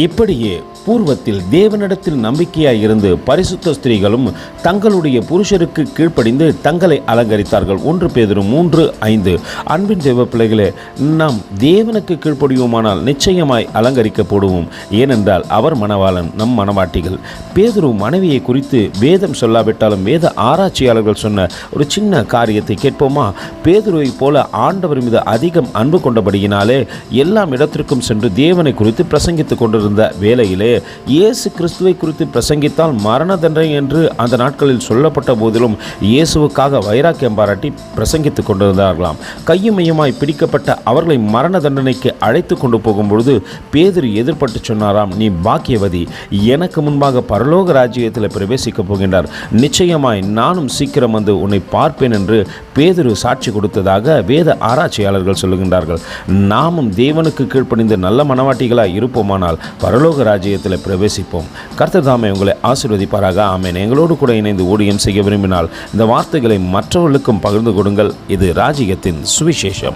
இப்படியே பூர்வத்தில் தேவனிடத்தில் நம்பிக்கையாய் இருந்து பரிசுத்த ஸ்திரீகளும் தங்களுடைய புருஷருக்கு கீழ்ப்படிந்து தங்களை அலங்கரித்தார்கள். ஒன்று பேதரும் மூன்று ஐந்து. அன்பின் தேவ பிள்ளைகளே நாம் தேவனுக்கு கீழ்ப்படிவோமானால் நிச்சயமாய் அலங்கரிக்கப்படுவோம். ஏனென்றால் அவர் மணவாளன் நம் மணவாட்டிகள். பேதுரு மனைவியை குறித்து வேதம் சொல்லாவிட்டாலும் வேத ஆராய்ச்சியாளர்கள் சொன்ன ஒரு சின்ன காரியத்தை கேட்போமா? பேதுருவை போல ஆண்டவர் மீது அதிகம் அன்பு கொண்டபடியினாலே எல்லாம் இடத்திற்கும் சென்று தேவனை குறித்து பிரசங்கித்துக் கொண்டிருந்த வேலையிலே இயேசு கிறிஸ்துவை குறித்து பிரசங்கித்தால் மரண தண்டனை என்று அந்த நாட்களில் சொல்லப்பட்ட போதிலும் இயேசுவுக்காக வைராக்கியம் பாராட்டி பிரசங்கித்துக் கொண்டிருந்தார்களாம். கையுமையமாய் பிடிக்கப்பட்ட அவர்களை மரண தண்டனைக்கு அழைத்து கொண்டு போகும்பொழுது பேதுரு எதிர்பட்டு சொன்னாராம் நீ பாக்கியவதி எனக்கு முன்பாக பரலோக ராஜ்யத்தில் பிரவேசிக்கப் போகின்றார். நிச்சயமாய் நானும் சீக்கிரம் வந்து உன்னை பார்ப்பேன் என்று பேதுரு சாட்சி கொடுத்ததாக வேத ஆராய்ச்சியாளர்கள் சொல்லுகின்றார்கள். நாமும் தேவனுக்கு கீழ்ப்பணிந்து நல்ல மனவாட்டிகளாய் இருப்போமானால் பரலோக ராஜ்யத்தில் பிரவேசிப்போம். கர்த்தர் தாமே உங்களை ஆசீர்வதிப்பாராக. ஆமேன். எங்களோடு கூட இணைந்து ஊழியம் செய்ய விரும்பினால் இந்த வார்த்தைகளை மற்றவர்களுக்கும் பகிர்ந்து கொடுங்கள். இது ராஜ்யத்தின் சுவிசேஷம்.